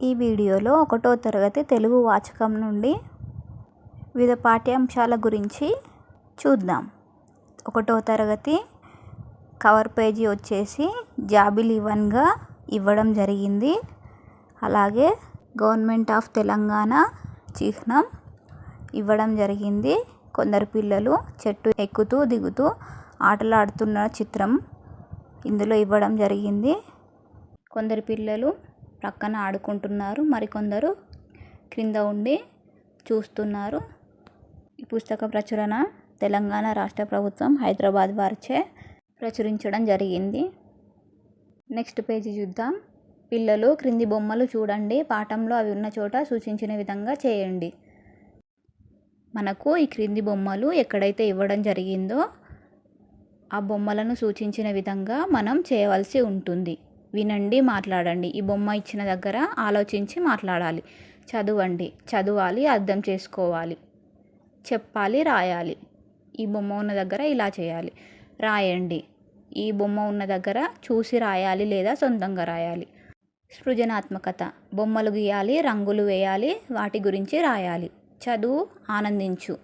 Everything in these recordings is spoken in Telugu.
ఈ వీడియోలో ఒకటో తరగతి తెలుగు వాచకం నుండి వివిధ పాఠ్యాంశాల గురించి చూద్దాం. ఒకటో తరగతి కవర్ పేజీ వచ్చేసి జాబిల్ ఇవన్గా ఇవ్వడం జరిగింది. అలాగే గవర్నమెంట్ ఆఫ్ తెలంగాణ చిహ్నం ఇవ్వడం జరిగింది. కొందరు పిల్లలు చెట్టు ఎక్కుతూ దిగుతూ ఆటలాడుతున్న చిత్రం ఇందులో ఇవ్వడం జరిగింది. కొందరు పిల్లలు ప్రక్కన ఆడుకుంటున్నారు. మరికొందరు క్రింద ఉండి చూస్తున్నారు. ఈ పుస్తక ప్రచురణ తెలంగాణ రాష్ట్ర ప్రభుత్వం హైదరాబాద్ వారిచే ప్రచురించడం జరిగింది. నెక్స్ట్ పేజీ చూద్దాం. పిల్లలు క్రింది బొమ్మలు చూడండి. పాఠంలో అవి ఉన్న చోట సూచించిన విధంగా చేయండి. మనకు ఈ క్రింది బొమ్మలు ఎక్కడైతే ఇవ్వడం జరిగిందో ఆ బొమ్మలను సూచించిన విధంగా మనం చేయవలసి ఉంటుంది. వినండి మాట్లాడండి. ఈ బొమ్మ ఇచ్చిన దగ్గర ఆలోచించి మాట్లాడాలి. చదవండి. చదవాలి అర్థం చేసుకోవాలి. చెప్పాలి రాయాలి. ఈ బొమ్మ ఉన్న దగ్గర ఇలా చేయాలి. రాయండి. ఈ బొమ్మ ఉన్న దగ్గర చూసి రాయాలి లేదా సొంతంగా రాయాలి. సృజనాత్మకత. బొమ్మలు గీయాలి రంగులు వేయాలి వాటి గురించి రాయాలి. చదువు ఆనందించు.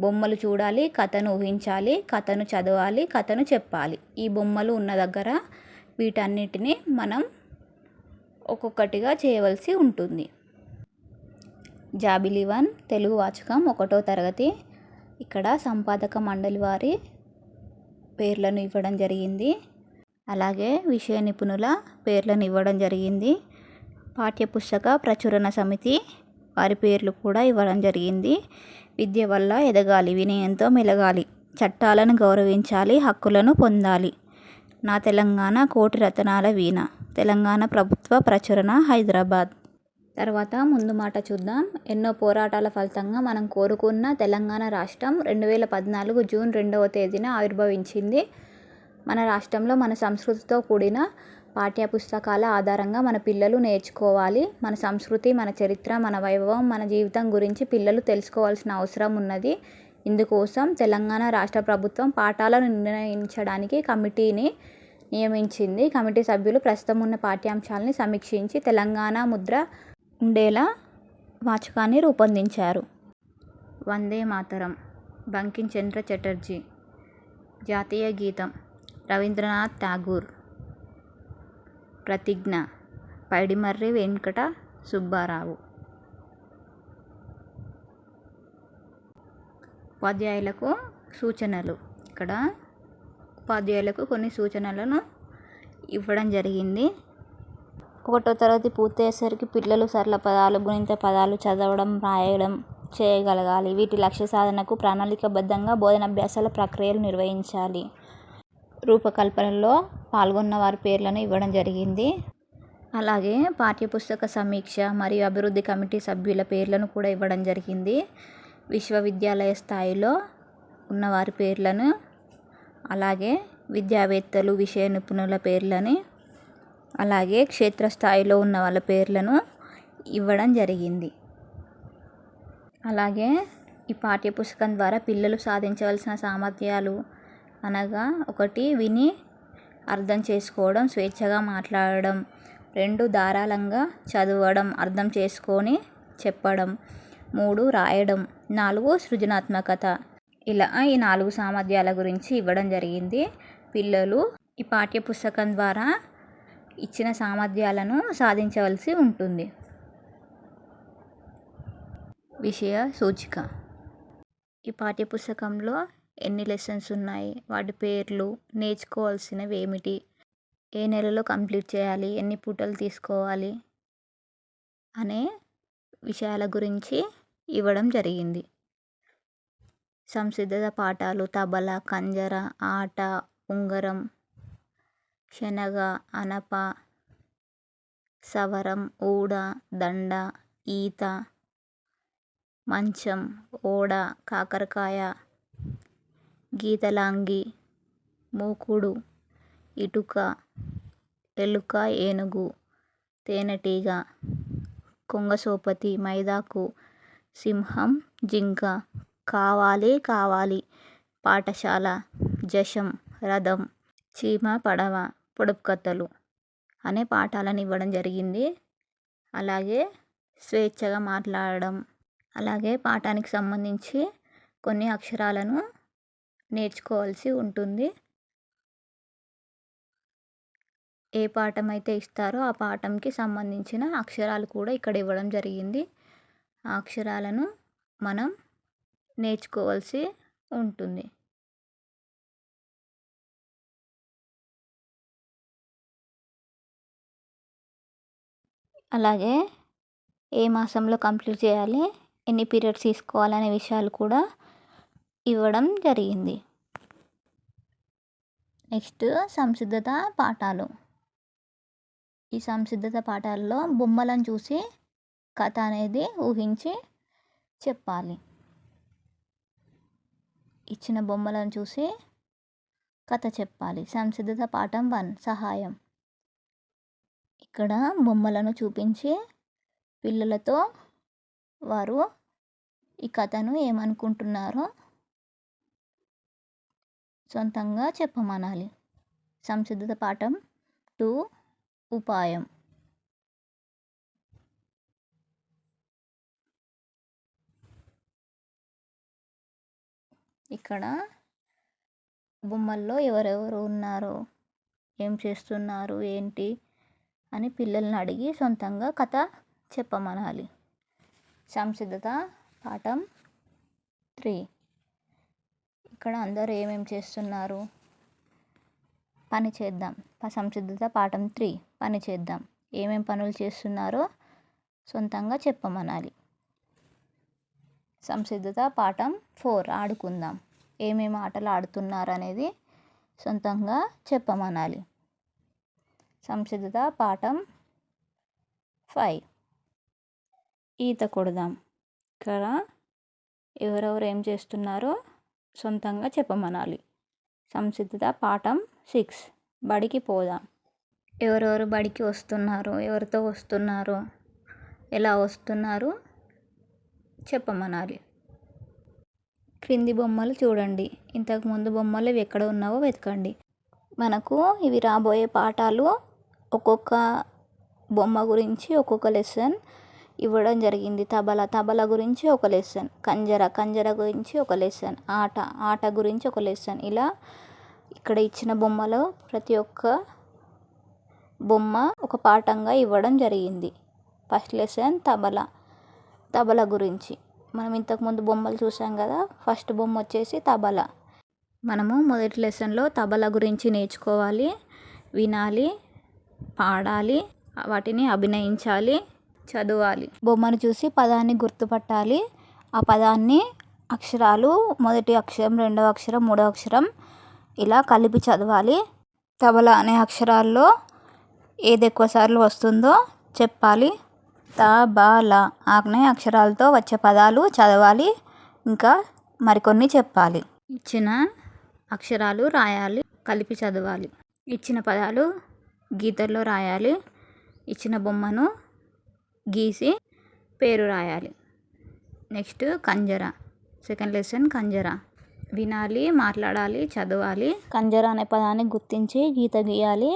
బొమ్మలు చూడాలి కథను ఊహించాలి కథను చదవాలి కథను చెప్పాలి. ఈ బొమ్మలు ఉన్న దగ్గర వీటన్నిటిని మనం ఒక్కొక్కటిగా చేయవలసి ఉంటుంది. జాబిలి వన్ తెలుగు వాచకం ఒకటో తరగతి. ఇక్కడ సంపాదక మండలి వారి పేర్లను ఇవ్వడం జరిగింది. అలాగే విషయ నిపుణుల పేర్లను ఇవ్వడం జరిగింది. పాఠ్యపుస్తక ప్రచురణ సమితి వారి పేర్లు కూడా ఇవ్వడం జరిగింది. విద్య వల్ల ఎదగాలి వినయంతో మెలగాలి చట్టాలను గౌరవించాలి హక్కులను పొందాలి. నా తెలంగాణ కోటి రతనాల వీణ. తెలంగాణ ప్రభుత్వ ప్రచురణ హైదరాబాద్. తర్వాత ముందు మాట చూద్దాం. ఎన్నో పోరాటాల ఫలితంగా మనం కోరుకున్న తెలంగాణ రాష్ట్రం రెండు వేల పద్నాలుగు జూన్ రెండవ తేదీన ఆవిర్భవించింది. మన రాష్ట్రంలో మన సంస్కృతితో కూడిన పాఠ్యపుస్తకాల ఆధారంగా మన పిల్లలు నేర్చుకోవాలి. మన సంస్కృతి మన చరిత్ర మన వైభవం మన జీవితం గురించి పిల్లలు తెలుసుకోవాల్సిన అవసరం ఉన్నది. ఇందుకోసం తెలంగాణ రాష్ట్ర ప్రభుత్వం పాఠాలను నిర్ణయించడానికి కమిటీని నియమించింది. కమిటీ సభ్యులు ప్రస్తుతం ఉన్న పాఠ్యాంశాలని సమీక్షించి తెలంగాణ ముద్ర ఉండేలా వాచకాన్ని రూపొందించారు. వందే మాతరం బంకించంద్ర చటర్జీ జాతీయ గీతం రవీంద్రనాథ్ ఠాగూర్ ప్రతిజ్ఞ పైడిమర్రి వెంకట సుబ్బారావు. ఉపాధ్యాయులకు సూచనలు. ఇక్కడ ఉపాధ్యాయులకు కొన్ని సూచనలను ఇవ్వడం జరిగింది. ఒకటో తరగతి పూర్తయ్యేసరికి పిల్లలు సరళ పదాలు గుణిత పదాలు చదవడం రాయడం చేయగలగాలి. వీటి లక్ష్య సాధనకు ప్రణాళికబద్ధంగా బోధనాభ్యాసాల ప్రక్రియలు నిర్వహించాలి. రూపకల్పనలో పాల్గొన్న వారి పేర్లను ఇవ్వడం జరిగింది. అలాగే పాఠ్యపుస్తక సమీక్ష మరియు అభివృద్ధి కమిటీ సభ్యుల పేర్లను కూడా ఇవ్వడం జరిగింది. విశ్వవిద్యాలయ స్థాయిలో ఉన్నవారి పేర్లను అలాగే విద్యావేత్తలు విషయ నిపుణుల పేర్లని అలాగే క్షేత్రస్థాయిలో ఉన్న వాళ్ళ పేర్లను ఇవ్వడం జరిగింది. అలాగే ఈ పాఠ్యపుస్తకం ద్వారా పిల్లలు సాధించవలసిన సామర్థ్యాలు అనగా ఒకటి విని అర్థం చేసుకోవడం స్వేచ్ఛగా మాట్లాడడం రెండు ధారాళంగా చదవడం అర్థం చేసుకొని చెప్పడం మూడు రాయడం నాలుగు సృజనాత్మకత. ఇలా ఈ నాలుగు సామర్థ్యాల గురించి ఇవ్వడం జరిగింది. పిల్లలు ఈ పాఠ్యపుస్తకం ద్వారా ఇచ్చిన సామర్థ్యాలను సాధించవలసి ఉంటుంది. విషయ సూచిక. ఈ పాఠ్యపుస్తకంలో ఎన్ని లెసన్స్ ఉన్నాయి? వాటి పేర్లు నేర్చుకోవాల్సినవి ఏమిటి ఏ నెలలో కంప్లీట్ చేయాలి? ఎన్ని పూటలు తీసుకోవాలి? అనే విషయాల గురించి ఇవ్వడం జరిగింది. సంసిద్ధత పాఠాలు తబల కంజర ఆట ఉంగరం శనగ అనప సవరం ఊడ దండ ఈత మంచం ఓడ కాకరకాయ గీతలాంగి మూకుడు ఇటుక ఎలుక ఏనుగు తేనెటీగ కొంగసోపతి మైదాకు సింహం జింక. కావాలి కావాలి. పాఠశాల జశం రథం చీమ పడవ పొడుపు కథలు అనే పాఠాలను ఇవ్వడం జరిగింది. అలాగే స్వేచ్ఛగా మాట్లాడడం అలాగే పాఠానికి సంబంధించి కొన్ని అక్షరాలను నేర్చుకోవాల్సి ఉంటుంది. ఏ పాఠం అయితే ఇస్తారో ఆ పాఠంకి సంబంధించిన అక్షరాలు కూడా ఇక్కడ ఇవ్వడం జరిగింది. అక్షరాలను మనం నేర్చుకోవాల్సి ఉంటుంది. అలాగే ఏ మాసంలో కంప్లీట్ చేయాలి ఎన్ని పీరియడ్స్ తీసుకోవాలనే విషయాలు కూడా ఇవ్వడం జరిగింది. నెక్స్ట్ సంసిద్ధత పాఠాలు. ఈ సంసిద్ధత పాఠాల్లో బొమ్మలను చూసి కథ అనేది ఊహించి చెప్పాలి. ఇచ్చిన బొమ్మలను చూసి కథ చెప్పాలి. సంసిద్ధత పాఠం వన్ సహాయం. ఇక్కడ బొమ్మలను చూపించి పిల్లలతో వారు ఈ కథను ఏమనుకుంటున్నారో సొంతంగా చెప్పమనాలి. సంసిద్ధత పాఠం టూ ఉపాయం. ఇక్కడ బొమ్మల్లో ఎవరెవరు ఉన్నారో? ఏం చేస్తున్నారు? ఏంటి? అని పిల్లల్ని అడిగి సొంతంగా కథ చెప్పమనాలి. సంసిద్ధత పాఠం త్రీ. ఇక్కడ అందరూ ఏమేమి చేస్తున్నారు? పని చేద్దాం. సంసిద్ధత పాఠం త్రీ. పని చేద్దాం. ఏమేం పనులు చేస్తున్నారో సొంతంగా చెప్పమనాలి. సంసిద్ధత పాఠం ఫోర్ ఆడుకుందాం. ఏమేమి ఆటలు ఆడుతున్నారు అనేది సొంతంగా చెప్పమనాలి. సంసిద్ధత పాఠం ఫైవ్. ఈత కొడదాం. ఇక్కడ ఎవరెవరు ఏం చేస్తున్నారో సొంతంగా చెప్పమనాలి. సంసిద్ధత పాఠం సిక్స్. బడికి పోదాం. ఎవరెవరు బడికి వస్తున్నారు ఎవరితో వస్తున్నారు ఎలా వస్తున్నారు చెప్పమనాలి. క్రింది బొమ్మలు చూడండి. ఇంతకుముందు బొమ్మలు ఇవి ఎక్కడ ఉన్నావో వెతకండి. మనకు ఇవి రాబోయే పాఠాలు ఒక్కొక్క బొమ్మ గురించి ఒక్కొక్క లెసన్ ఇవ్వడం జరిగింది. తబల తబల గురించి ఒక లెసన్ కంజర కంజర గురించి ఒక లెసన్ ఆట ఆట గురించి ఒక లెసన్. ఇలా ఇక్కడ ఇచ్చిన బొమ్మలో ప్రతి ఒక్క బొమ్మ ఒక పాఠంగా ఇవ్వడం జరిగింది. ఫస్ట్ లెసన్ తబల. తబల గురించి. మనం ఇంతకుముందు బొమ్మలు చూసాం కదా ఫస్ట్ బొమ్మ వచ్చేసి తబల. మనము మొదటి లెసన్లో తబల గురించి నేర్చుకోవాలి వినాలి పాడాలి వాటిని అభినయించాలి చదవాలి. బొమ్మను చూసి పదాన్ని గుర్తుపట్టాలి. ఆ పదాన్ని అక్షరాలు మొదటి అక్షరం రెండవ అక్షరం మూడవ అక్షరం ఇలా కలిపి చదవాలి. తబల అనే అక్షరాల్లో ఏది ఎక్కువ సార్లు వస్తుందో చెప్పాలి. త బ ల ఆగ్నేయ అక్షరాలతో వచ్చే పదాలు చదవాలి ఇంకా మరికొన్ని చెప్పాలి. ఇచ్చిన అక్షరాలు రాయాలి కలిపి చదవాలి. ఇచ్చిన పదాలు గీతల్లో రాయాలి ఇచ్చిన బొమ్మను గీసి పేరు రాయాలి. నెక్స్ట్ కంజర సెకండ్ లెసన్ కంజర. వినాలి మాట్లాడాలి చదవాలి. కంజర అనే పదాన్ని గుర్తించి గీత గీయాలి.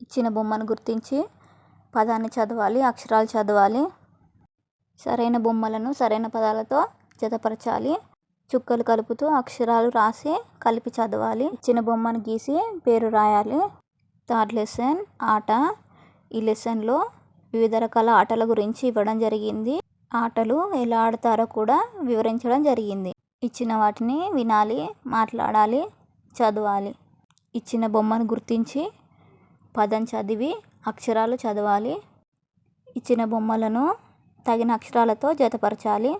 ఇచ్చిన బొమ్మను గుర్తించి పదాన్ని చదవాలి అక్షరాలు చదవాలి. సరైన బొమ్మలను సరైన పదాలతో జతపరచాలి. చుక్కలు కలుపుతూ అక్షరాలు రాసి కలిపి చదవాలి. ఇచ్చిన బొమ్మను గీసి పేరు రాయాలి. థర్డ్ లెసన్ ఆట. ఈ లెసన్లో వివిధ రకాల ఆటల గురించి ఇవ్వడం జరిగింది. ఆటలు ఎలా ఆడతారో కూడా వివరించడం జరిగింది. ఇచ్చిన వాటిని వినాలి మాట్లాడాలి చదవాలి. ఇచ్చిన బొమ్మను గుర్తించి పదం చదివి అక్షరాలు చదవాలి. ఇచ్చిన బొమ్మలను తగిన అక్షరాలతో జతపరచాలి.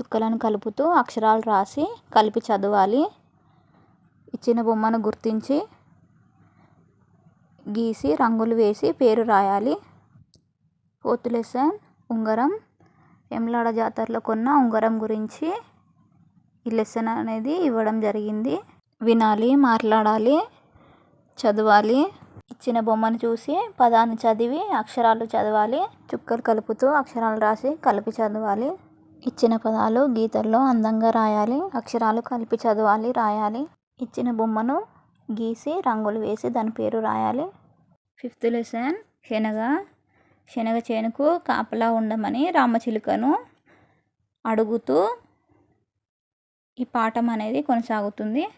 చుక్కలను కలుపుతూ అక్షరాలు రాసి కలిపి చదవాలి. ఇచ్చిన బొమ్మను గుర్తించి గీసి రంగులు వేసి పేరు రాయాలి. ఫోర్త్ లెసన్ ఉంగరం. వెమ్లాడ జాతరలో కొన్న ఉంగరం గురించి ఈ లెసన్ అనేది ఇవ్వడం జరిగింది. వినాలి మాట్లాడాలి చదవాలి. ఇచ్చిన బొమ్మను చూసి పదాన్ని చదివి అక్షరాలు చదవాలి. చుక్కలు కలుపుతూ అక్షరాలు రాసి కలిపి చదవాలి. ఇచ్చిన పదాలు గీతల్లో అందంగా రాయాలి. అక్షరాలు కలిపి చదవాలి రాయాలి. ఇచ్చిన బొమ్మను గీసి రంగులు వేసి దాని పేరు రాయాలి. ఫిఫ్త్ లెసన్ శనగ. శనగ చేనుకు కాపలా ఉండమని రామచిలుకను అడుగుతూ ఈ పాఠం అనేది కొనసాగుతుంది.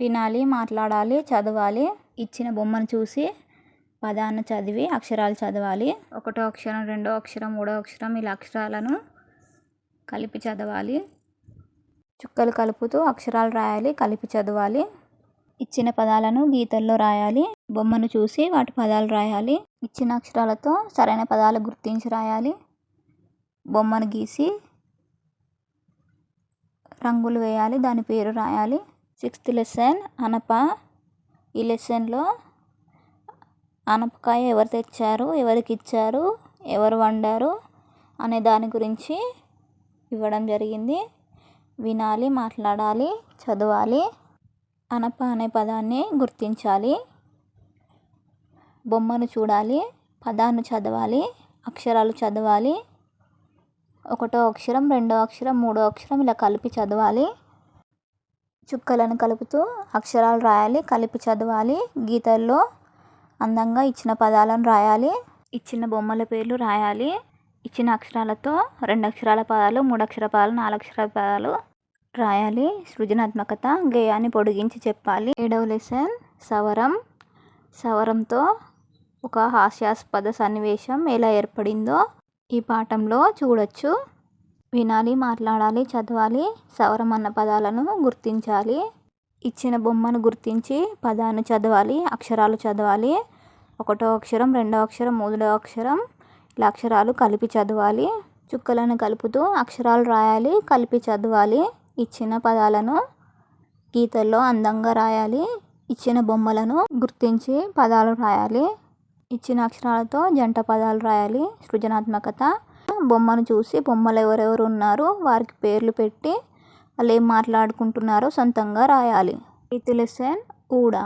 వినాలి మాట్లాడాలి చదవాలి. ఇచ్చిన బొమ్మను చూసి పదాన్ని చదివి అక్షరాలు చదవాలి. ఒకటో అక్షరం రెండో అక్షరం మూడో అక్షరం ఇలా అక్షరాలను కలిపి చదవాలి. చుక్కలు కలుపుతూ అక్షరాలు రాయాలి కలిపి చదవాలి. ఇచ్చిన పదాలను గీతల్లో రాయాలి. బొమ్మను చూసి వాటి పదాలు రాయాలి. ఇచ్చిన అక్షరాలతో సరైన పదాలు గుర్తించి రాయాలి. బొమ్మను గీసి రంగులు వేయాలి దాని పేరు రాయాలి. సిక్స్త్ లెసన్ అనప. ఈ లెసన్లో అనపకాయ ఎవరు తెచ్చారు ఎవరికి ఇచ్చారు ఎవరు వండారు అనే దాని గురించి ఇవ్వడం జరిగింది. వినాలి మాట్లాడాలి చదవాలి. అనప అనే పదాన్ని గుర్తించాలి. బొమ్మను చూడాలి పదాన్ని చదవాలి అక్షరాలు చదవాలి. ఒకటో అక్షరం రెండో అక్షరం మూడో అక్షరం ఇలా కలిపి చదవాలి. చుక్కలను కలుపుతూ అక్షరాలు రాయాలి కలిపి చదవాలి గీతల్లో అందంగా ఇచ్చిన పదాలను రాయాలి ఇచ్చిన బొమ్మల పేర్లు రాయాలి ఇచ్చిన అక్షరాలతో రెండు అక్షరాల పదాలు మూడు అక్షర పదాలు నాలుగు అక్షరాల పదాలు రాయాలి. సృజనాత్మకత గేయాన్ని పొడిగించి చెప్పాలి. ఏడవ లెసన్ సవరం. సవరంతో ఒక హాస్యాస్పద సన్నివేశం ఎలా ఏర్పడిందో ఈ పాఠంలో చూడొచ్చు. వినాలి మాట్లాడాలి చదవాలి సవరం అన్న పదాలను గుర్తించాలి. ఇచ్చిన బొమ్మను గుర్తించి పదాన్ని చదవాలి అక్షరాలు చదవాలి. ఒకటో అక్షరం రెండో అక్షరం మూడో అక్షరం ఇలా అక్షరాలు కలిపి చదవాలి. చుక్కలను కలుపుతూ అక్షరాలు రాయాలి కలిపి చదవాలి. ఇచ్చిన పదాలను గీతల్లో అందంగా రాయాలి. ఇచ్చిన బొమ్మలను గుర్తించి పదాలు రాయాలి. ఇచ్చిన అక్షరాలతో జంట పదాలు రాయాలి. సృజనాత్మకత బొమ్మను చూసి బొమ్మలు ఎవరెవరు ఉన్నారో వారికి పేర్లు పెట్టి వాళ్ళు ఏం మాట్లాడుకుంటున్నారో సొంతంగా రాయాలి. Eighth lesson ఊడ.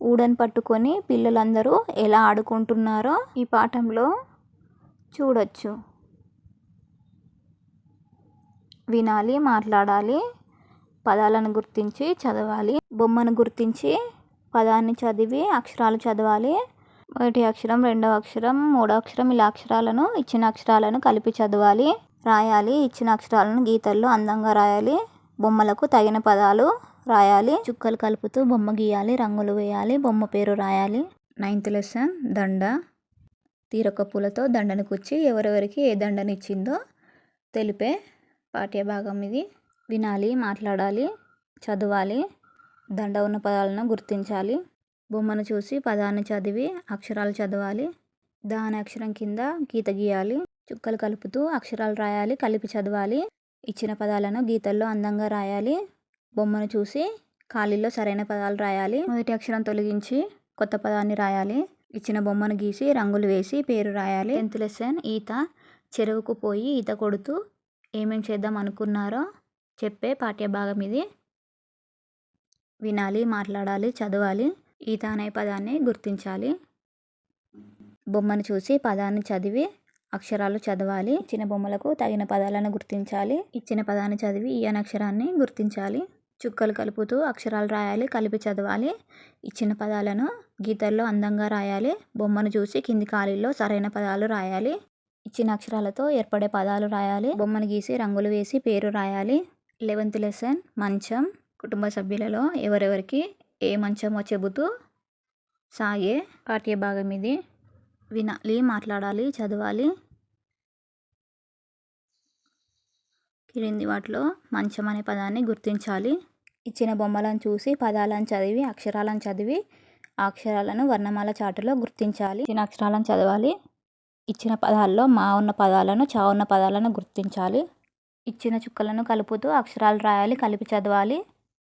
ఊడని పట్టుకొని పిల్లలందరూ ఎలా ఆడుకుంటున్నారో ఈ పాఠంలో చూడొచ్చు. వినాలి మాట్లాడాలి పదాలను గుర్తించి చదవాలి. బొమ్మను గుర్తించి పదాన్ని చదివి అక్షరాలు చదవాలి. మొదటి అక్షరం రెండవ అక్షరం మూడో అక్షరం ఇలా అక్షరాలను ఇచ్చిన అక్షరాలను కలిపి చదవాలి రాయాలి ఇచ్చిన అక్షరాలను గీతల్లో అందంగా రాయాలి బొమ్మలకు తగిన పదాలు రాయాలి చుక్కలు కలుపుతూ బొమ్మ గీయాలి రంగులు వేయాలి బొమ్మ పేరు రాయాలి నైన్త్ లెసన్ దండ తీరొక్క పూలతో దండను కుచ్చి ఎవరెవరికి ఏ దండని ఇచ్చిందో తెలిపే పాఠ్యభాగం ఇది. వినాలి మాట్లాడాలి చదవాలి దండ ఉన్న పదాలను గుర్తించాలి. బొమ్మను చూసి పదాన్ని చదివి అక్షరాలు చదవాలి. దాని అక్షరం కింద గీత గీయాలి. చుక్కలు కలుపుతూ అక్షరాలు రాయాలి. కలిపి చదవాలి. ఇచ్చిన పదాలను గీతల్లో అందంగా రాయాలి. బొమ్మను చూసి ఖాళీలో సరైన పదాలు రాయాలి. మొదటి అక్షరం తొలగించి కొత్త పదాన్ని రాయాలి. ఇచ్చిన బొమ్మను గీసి రంగులు వేసి పేరు రాయాలి. టెన్త్ లెసన్ ఈత చెరువుకు పోయి ఈత కొడుతూ ఏమేం చేద్దాం అనుకున్నారో చెప్పే పాఠ్యభాగం ఇది. వినాలి మాట్లాడాలి చదవాలి. ఈత అనే పదాన్ని గుర్తించాలి. బొమ్మను చూసి పదాన్ని చదివి అక్షరాలు చదవాలి. ఇచ్చిన బొమ్మలకు తగిన పదాలను గుర్తించాలి. ఇచ్చిన పదాన్ని చదివి ఈ అక్షరాన్ని గుర్తించాలి. చుక్కలు కలుపుతూ అక్షరాలు రాయాలి. కలిపి చదవాలి. ఇచ్చిన పదాలను గీతల్లో అందంగా రాయాలి. బొమ్మను చూసి కింది ఖాళీల్లో సరైన పదాలు రాయాలి. ఇచ్చిన అక్షరాలతో ఏర్పడే పదాలు రాయాలి. బొమ్మను గీసి రంగులు వేసి పేరు రాయాలి. లెవెంత్ లెసన్ మంచం కుటుంబ సభ్యులలో ఎవరెవరికి ఏ మంచమో చెబుతూ సాగే పాఠ్యభాగం ఇది. వినాలి మాట్లాడాలి చదవాలి. క్రింది వాటిలో మంచం అనే పదాన్ని గుర్తించాలి. ఇచ్చిన బొమ్మలను చూసి పదాలను చదివి అక్షరాలను చదివి ఆ అక్షరాలను వర్ణమాల చాటులో గుర్తించాలి. ఇచ్చిన అక్షరాలను చదవాలి. ఇచ్చిన పదాల్లో మా ఉన్న పదాలను చా ఉన్న పదాలను గుర్తించాలి. ఇచ్చిన చుక్కలను కలుపుతూ అక్షరాలు రాయాలి కలిపి చదవాలి.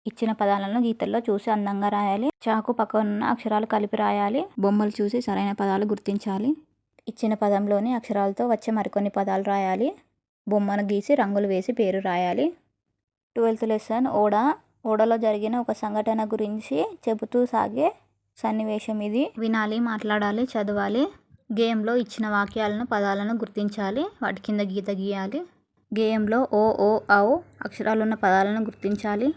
ఇచ్చిన పదాలను గీతల్లో చూసి అందంగా రాయాలి. చాకు పక్కన ఉన్న అక్షరాలు కలిపి రాయాలి. బొమ్మలు చూసి సరైన పదాలు గుర్తించాలి. ఇచ్చిన పదంలోని అక్షరాలతో వచ్చే మరికొన్ని పదాలు రాయాలి. బొమ్మను గీసి రంగులు వేసి పేరు రాయాలి. ట్వెల్త్ లెసన్ ఓడ. ఓడలో జరిగిన ఒక సంఘటన గురించి చెబుతూ సాగే సన్నివేశం ఇది. వినాలి మాట్లాడాలి చదవాలి. గేమ్లో ఇచ్చిన వాక్యాలను పదాలను గుర్తించాలి. వాటి కింద గీత గీయాలి. గేమ్లో ఓ ఓ ఔ అక్షరాలు ఉన్న పదాలను గుర్తించాలి.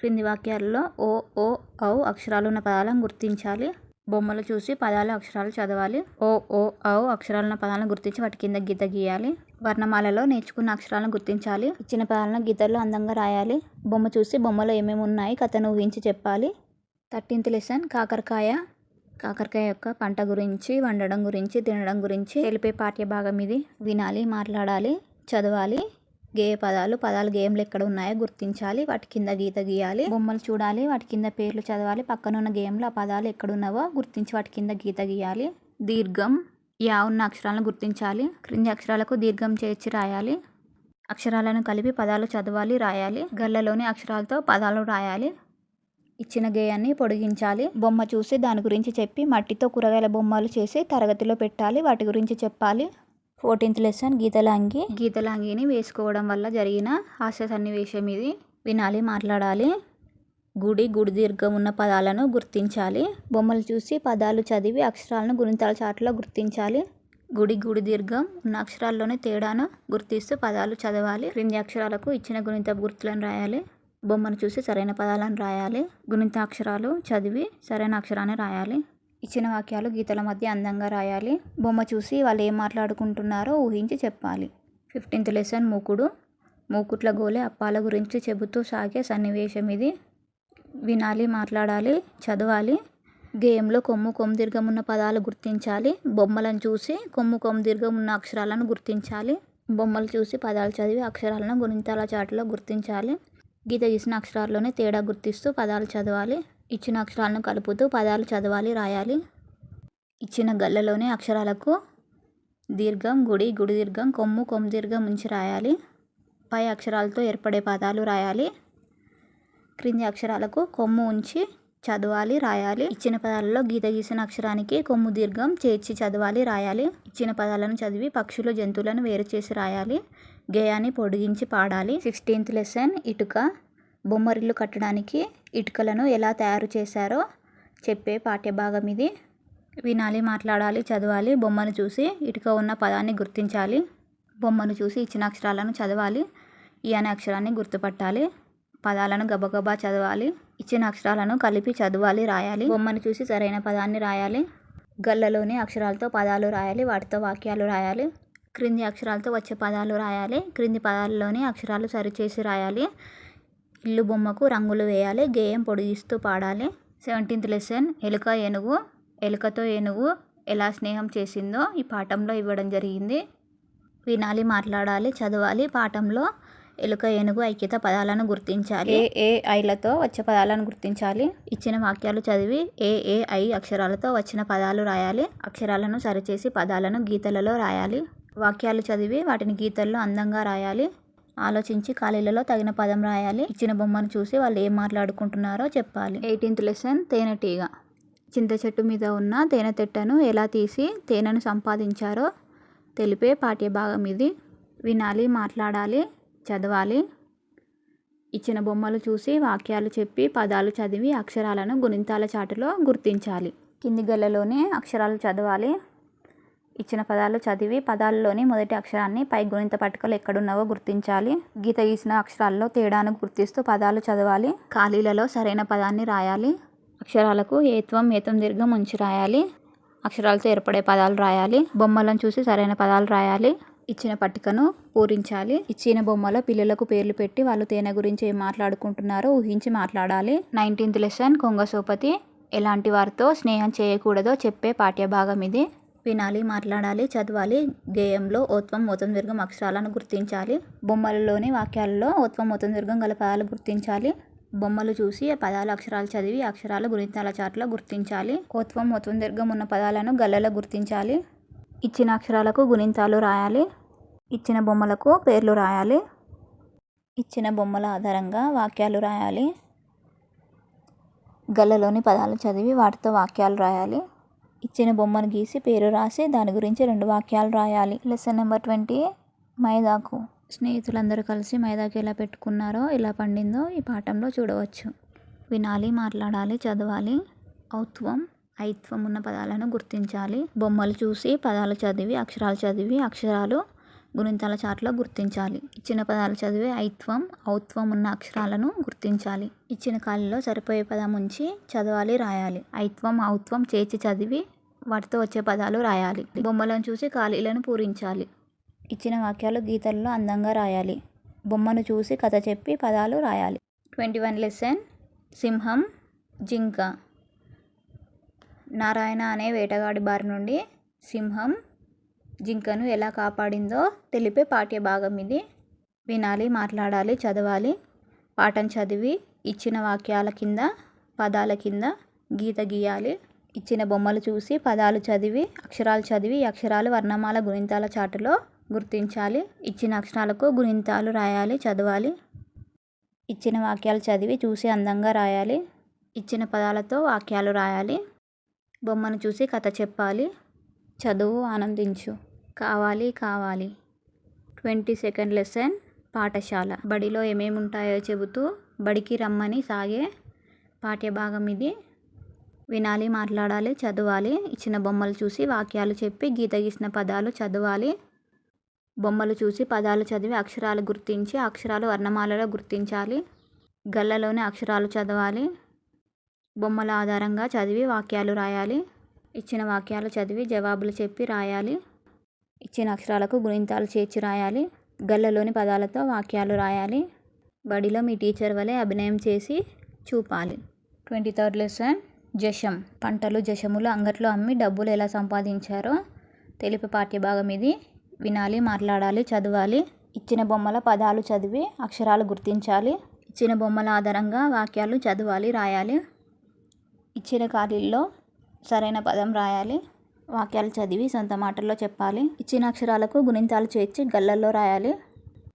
క్రింది వాక్యాలలో ఓ ఓ ఔ అక్షరాలు ఉన్న పదాలను గుర్తించాలి. బొమ్మలు చూసి పదాలు అక్షరాలు చదవాలి. ఓ ఓ ఔ అక్షరాలను పదాలను గుర్తించి వాటి కింద గీత గీయాలి. వర్ణమాలలో నేర్చుకున్న అక్షరాలను గుర్తించాలి. ఇచ్చిన పదాలను గీతల్లో అందంగా రాయాలి. బొమ్మ చూసి బొమ్మలో ఏమేమి ఉన్నాయి కథను ఊహించి చెప్పాలి. థర్టీన్త్ లెసన్ కాకరకాయ. కాకరకాయ యొక్క పంట గురించి వండడం గురించి తినడం గురించి తెలిపే పాఠ్య భాగం ఇది. వినాలి మాట్లాడాలి చదవాలి. గేయ పదాలు పదాలు గేమ్లు ఎక్కడ ఉన్నాయో గుర్తించాలి. వాటి కింద గీత గీయాలి. బొమ్మలు చూడాలి. వాటి కింద పేర్లు చదవాలి. పక్కనున్న గేమ్లు ఆ పదాలు ఎక్కడున్నావో గుర్తించి వాటి కింద గీత గీయాలి. దీర్ఘం యా ఉన్న అక్షరాలను గుర్తించాలి. క్రింది అక్షరాలకు దీర్ఘం చేర్చి రాయాలి. అక్షరాలను కలిపి పదాలు చదవాలి రాయాలి. గళ్ళలోని అక్షరాలతో పదాలు రాయాలి. ఇచ్చిన గేయాన్ని పొడిగించాలి. బొమ్మ చూసి దాని గురించి చెప్పి మట్టితో కూరగాయల బొమ్మలు చేసి తరగతిలో పెట్టాలి. వాటి గురించి చెప్పాలి. Fourteenth lesson గీతలాంగి. గీతలాంగిని వేసుకోవడం వల్ల జరిగిన హాస్య సన్నివేశం ఇది. వినాలి మాట్లాడాలి. గుడి గుడి దీర్ఘం ఉన్న పదాలను గుర్తించాలి. బొమ్మలు చూసి పదాలు చదివి అక్షరాలను గుణితాల చాటులో గుర్తించాలి. గుడి గుడి దీర్ఘం ఉన్న అక్షరాల్లోని తేడాను గుర్తిస్తూ పదాలు చదవాలి. క్రింది అక్షరాలకు ఇచ్చిన గుణిత గుర్తులను రాయాలి. బొమ్మను చూసి సరైన పదాలను రాయాలి. గుణిత అక్షరాలు చదివి సరైన అక్షరాన్ని రాయాలి. ఇచ్చిన వాక్యాలు గీతల మధ్య అందంగా రాయాలి. బొమ్మ చూసి వాళ్ళు ఏం మాట్లాడుకుంటున్నారో ఊహించి చెప్పాలి. ఫిఫ్టీన్త్ లెసన్ మూకుడు. మూకుట్ల గోలే అప్పాల గురించి చెబుతూ సాగే సన్నివేశం ఇది. వినాలి మాట్లాడాలి చదవాలి. గేమ్లో కొమ్ము కొమ్ము దీర్ఘం ఉన్న పదాలు గుర్తించాలి. బొమ్మలను చూసి కొమ్ము కొమ్ము దీర్ఘం ఉన్న అక్షరాలను గుర్తించాలి. బొమ్మలు చూసి పదాలు చదివి అక్షరాలను గుణింతాల చాటులో గుర్తించాలి. గీత గీసిన అక్షరాల్లోనే తేడా గుర్తిస్తూ పదాలు చదవాలి. ఇచ్చిన అక్షరాలను కలుపుతూ పదాలు చదవాలి రాయాలి. ఇచ్చిన గళ్ళలోనే అక్షరాలకు దీర్ఘం గుడి గుడి దీర్ఘం కొమ్ము కొమ్ము దీర్ఘం ఉంచి రాయాలి. పై అక్షరాలతో ఏర్పడే పదాలు రాయాలి. క్రింది అక్షరాలకు కొమ్ము ఉంచి చదవాలి రాయాలి. ఇచ్చిన పదాలలో గీత గీసిన అక్షరానికి కొమ్ము దీర్ఘం చేర్చి చదవాలి రాయాలి. ఇచ్చిన పదాలను చదివి పక్షులు జంతువులను వేరు చేసి రాయాలి. గేయాన్ని పొడిగించి పాడాలి. సిక్స్టీన్త్ లెసన్ ఇటుక. బొమ్మరిల్లు కట్టడానికి ఇటుకలను ఎలా తయారు చేశారో చెప్పే పాఠ్యభాగం ఇది. వినాలి మాట్లాడాలి చదవాలి. బొమ్మను చూసి ఇటుక ఉన్న పదాన్ని గుర్తించాలి. బొమ్మను చూసి ఇచ్చిన అక్షరాలను చదవాలి. ఈ అనే అక్షరాన్ని గుర్తుపట్టాలి. పదాలను గబగబా చదవాలి. ఇచ్చిన అక్షరాలను కలిపి చదవాలి రాయాలి. బొమ్మను చూసి సరైన పదాన్ని రాయాలి. గళ్ళలోని అక్షరాలతో పదాలు రాయాలి. వాటితో వాక్యాలు రాయాలి. క్రింది అక్షరాలతో వచ్చే పదాలు రాయాలి. క్రింది పదాలలోని అక్షరాలు సరిచేసి రాయాలి. ఇల్లు బొమ్మకు రంగులు వేయాలి. గేయం పొడిగిస్తూ పాడాలి. సెవెంటీన్త్ లెసన్ ఎలుక ఏనుగు ఎలుకతో ఏనుగు ఎలా స్నేహం చేసిందో ఈ పాఠంలో ఇవ్వడం జరిగింది. వినాలి మాట్లాడాలి చదవాలి. పాఠంలో ఎలుక ఏనుగు ఐక్యత పదాలను గుర్తించాలి. ఏ ఏ ఐలతో వచ్చే పదాలను గుర్తించాలి. ఇచ్చిన వాక్యాలు చదివి ఏ ఏ ఐ అక్షరాలతో వచ్చిన పదాలు రాయాలి. అక్షరాలను సరిచేసి పదాలను గీతలలో రాయాలి. వాక్యాలు చదివి వాటిని గీతల్లో అందంగా రాయాలి. ఆలోచించి ఖాళీలలో తగిన పదం రాయాలి. ఇచ్చిన బొమ్మను చూసి వాళ్ళు ఏం మాట్లాడుకుంటున్నారో చెప్పాలి. ఎయిటీన్త్ లెసన్ తేనెటీగ చింత చెట్టు మీద ఉన్న తేనె తెట్టను ఎలా తీసి తేనెను సంపాదించారో తెలిపే పాఠ్యభాగం ఇది. వినాలి మాట్లాడాలి చదవాలి. ఇచ్చిన బొమ్మలు చూసి వాక్యాలు చెప్పి పదాలు చదివి అక్షరాలను గుణింతాల చాటులో గుర్తించాలి. కింది గల్లలోనే అక్షరాలు చదవాలి. ఇచ్చిన పదాలు చదివి పదాల్లోని మొదటి అక్షరాన్ని పై గుణిత పట్టికలు ఎక్కడున్నావో గుర్తించాలి. గీత గీసిన అక్షరాల్లో తేడాను గుర్తిస్తూ పదాలు చదవాలి. ఖాళీలలో సరైన పదాన్ని రాయాలి. అక్షరాలకు ఏత్వం ఏతం దీర్ఘం ఉంచి రాయాలి. అక్షరాలతో ఏర్పడే పదాలు రాయాలి. బొమ్మలను చూసి సరైన పదాలు రాయాలి. ఇచ్చిన పట్టికను పూరించాలి. ఇచ్చిన బొమ్మలో పిల్లలకు పేర్లు పెట్టి వాళ్ళు తేనె గురించి ఏం మాట్లాడుకుంటున్నారో ఊహించి మాట్లాడాలి. నైన్టీన్త్ లెసన్ కొంగ సోపతి. ఎలాంటి వారితో స్నేహం చేయకూడదో చెప్పే పాఠ్యభాగం ఇది. వినాలి మాట్లాడాలి చదవాలి. గేయంలో ఓత్వం ఓతం దీర్ఘం అక్షరాలను గుర్తించాలి. బొమ్మలలోని వాక్యాలలో ఓత్వం ఓతం దీర్ఘం గల పదాలు గుర్తించాలి. బొమ్మలు చూసి పదాలు పదాల అక్షరాలు చదివి అక్షరాలు గుణితాల చాట్లో గుర్తించాలి. ఓత్వం ఓత్వం దీర్ఘం ఉన్న పదాలను గల్లలో గుర్తించాలి. ఇచ్చిన అక్షరాలకు గుణింతాలు రాయాలి. ఇచ్చిన బొమ్మలకు పేర్లు రాయాలి. ఇచ్చిన బొమ్మల ఆధారంగా వాక్యాలు రాయాలి. గల్లలోని పదాలు చదివి వాటితో వాక్యాలు రాయాలి. ఇచ్చిన బొమ్మను గీసి పేరు రాసి దాని గురించి రెండు వాక్యాలు రాయాలి. లెసన్ నెంబర్ ట్వంటీ మైదాకు. స్నేహితులందరూ కలిసి మైదాకు ఎలా పెట్టుకున్నారో ఎలా పండిందో ఈ పాఠంలో చూడవచ్చు. వినాలి మాట్లాడాలి చదవాలి. ఔత్వం ఐత్వం ఉన్న పదాలను గుర్తించాలి. బొమ్మలు చూసి పదాలు చదివి అక్షరాలు చదివి అక్షరాలు గుణింతాల చాట్లో గుర్తించాలి. ఇచ్చిన పదాలు చదివి ఐత్వం ఔత్వం ఉన్న అక్షరాలను గుర్తించాలి. ఇచ్చిన ఖాళీలో సరిపోయే పదం ఉంచి చదవాలి రాయాలి. ఐత్వం ఔత్వం చేర్చి చదివి వాటితో వచ్చే పదాలు రాయాలి. బొమ్మలను చూసి ఖాళీలను పూరించాలి. ఇచ్చిన వాక్యాలు గీతల్లో అందంగా రాయాలి. బొమ్మను చూసి కథ చెప్పి పదాలు రాయాలి. ట్వంటీ వన్ లెసన్ సింహం జింక. నారాయణ అనే వేటగాడి బారి నుండి సింహం జింకను ఎలా కాపాడిందో తెలిపే పాఠ్య భాగం ఇది. వినాలి మాట్లాడాలి చదవాలి. పాఠం చదివి ఇచ్చిన వాక్యాల కింద పదాల కింద గీత గీయాలి. ఇచ్చిన బొమ్మలు చూసి పదాలు చదివి అక్షరాలు చదివి అక్షరాలు వర్ణమాల గుణింతాల చాటులో గుర్తించాలి. ఇచ్చిన అక్షరాలకు గుణింతాలు రాయాలి చదవాలి. ఇచ్చిన వాక్యాలు చదివి చూసి అందంగా రాయాలి. ఇచ్చిన పదాలతో వాక్యాలు రాయాలి. బొమ్మను చూసి కథ చెప్పాలి. చదువు ఆనందించు. కావాలి కావాలి. ట్వంటీ సెకండ్ లెసన్ పాఠశాల. బడిలో ఏమేమి ఉంటాయో చెబుతూ బడికి రమ్మని సాగే పాఠ్యభాగం ఇది. వినాలి మాట్లాడాలి చదవాలి. ఇచ్చిన బొమ్మలు చూసి వాక్యాలు చెప్పి గీత గీసిన పదాలు చదవాలి. బొమ్మలు చూసి పదాలు చదివి అక్షరాలు గుర్తించి అక్షరాలు వర్ణమాలలో గుర్తించాలి. గళ్ళలోని అక్షరాలు చదవాలి. బొమ్మల ఆధారంగా చదివి వాక్యాలు రాయాలి. ఇచ్చిన వాక్యాలు చదివి జవాబులు చెప్పి రాయాలి. ఇచ్చిన అక్షరాలకు గుణింతాలు చేర్చి రాయాలి. గళ్ళలోని పదాలతో వాక్యాలు రాయాలి. బడిలో మీ టీచర్ వలె అభినయం చేసి చూపాలి. ట్వంటీ థర్డ్ లెసన్ జశం. పంటలు జశములు అంగట్లో అమ్మి డబ్బులు ఎలా సంపాదించారో తెలిపే పాఠ్యభాగం ఇది. వినాలి మాట్లాడాలి చదవాలి. ఇచ్చిన బొమ్మల పదాలు చదివి అక్షరాలు గుర్తించాలి. ఇచ్చిన బొమ్మల ఆధారంగా వాక్యాలు చదవాలి రాయాలి. ఇచ్చిన ఖాళీల్లో సరైన పదం రాయాలి. వాక్యాలు చదివి సొంత మాటల్లో చెప్పాలి. ఇచ్చిన అక్షరాలకు గుణింతాలు చేర్చి గళ్ళల్లో రాయాలి.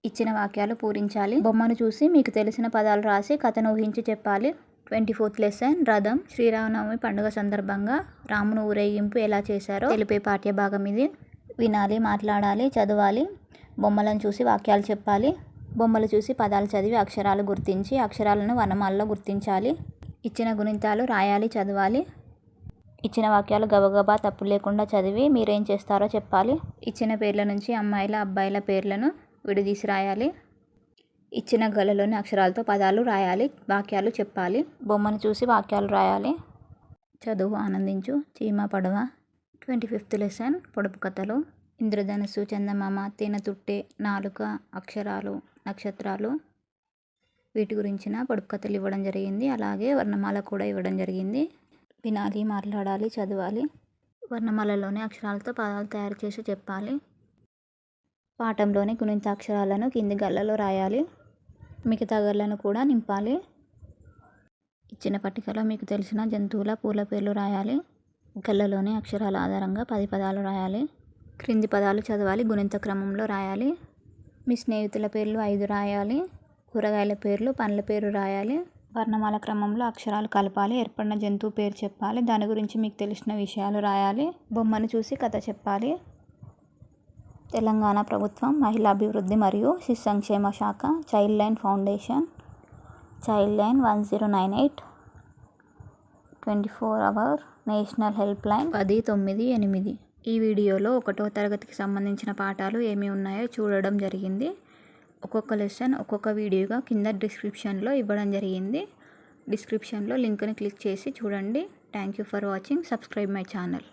ఇచ్చిన వాక్యాలు పూరించాలి. బొమ్మను చూసి మీకు తెలిసిన పదాలు రాసి కథను ఊహించి చెప్పాలి. ట్వంటీ ఫోర్త్ లెసన్ రథం శ్రీరామనవమి పండుగ సందర్భంగా రామును ఊరేగింపు ఎలా చేశారో తెలిపే పాఠ్య భాగం ఇది. వినాలి మాట్లాడాలి చదవాలి. బొమ్మలను చూసి వాక్యాలు చెప్పాలి. బొమ్మలు చూసి పదాలు చదివి అక్షరాలు గుర్తించి అక్షరాలను వనమాల్లో గుర్తించాలి. ఇచ్చిన గుణింతాలు రాయాలి చదవాలి. ఇచ్చిన వాక్యాలు గబగబా తప్పు లేకుండా చదివి మీరేం చేస్తారో చెప్పాలి. ఇచ్చిన పేర్ల నుంచి అమ్మాయిల అబ్బాయిల పేర్లను విడదీసి రాయాలి ఇచ్చిన గలలోని అక్షరాలతో పదాలు రాయాలి వాక్యాలు చెప్పాలి. బొమ్మను చూసి వాక్యాలు రాయాలి. చదువు ఆనందించు చీమ పడవ. ట్వంటీ ఫిఫ్త్ లెసన్ పొడుపు కథలు. ఇంద్రధనుస్సు చందమామ తేనెతుట్టె నాలుక అక్షరాలు నక్షత్రాలు. వీటి గురించిన పొడుపు కథలు ఇవ్వడం జరిగింది. అలాగే వర్ణమాల కూడా ఇవ్వడం జరిగింది. వినాలి మాట్లాడాలి చదవాలి. వర్ణమాలలోని అక్షరాలతో పదాలు తయారు చేసి చెప్పాలి. పాఠంలోని గుణింత అక్షరాలను కింది గల్లలో రాయాలి. మిగతా గళ్ళను కూడా నింపాలి. ఇచ్చిన పట్టికలో మీకు తెలిసిన జంతువుల పూల పేర్లు రాయాలి. గల్లలోని అక్షరాల ఆధారంగా పది పదాలు రాయాలి. క్రింది పదాలు చదవాలి గుణింత క్రమంలో రాయాలి. మీ స్నేహితుల పేర్లు ఐదు రాయాలి. కూరగాయల పేర్లు పండ్ల పేరు రాయాలి. వర్ణమాల క్రమంలో అక్షరాలు కలపాలి ఏర్పడిన జంతువు పేరు చెప్పాలి దాని గురించి మీకు తెలిసిన విషయాలు రాయాలి బొమ్మను చూసి కథ చెప్పాలి. తెలంగాణ ప్రభుత్వం మహిళా అభివృద్ధి మరియు శిశు సంక్షేమ శాఖ child line foundation child line one zero nine eight twenty four hour national help line పది తొమ్మిది ఎనిమిది. ఈ వీడియోలో ఒకటో తరగతికి సంబంధించిన పాఠాలు ఏమి ఉన్నాయో చూడడం జరిగింది. ఒక్కొక్క లెసన్ ఒక్కొక్క వీడియోగా కింద డిస్క్రిప్షన్లో ఇవ్వడం జరిగింది. డిస్క్రిప్షన్లో లింక్ని క్లిక్ చేసి చూడండి. Thank you for watching. Subscribe my channel.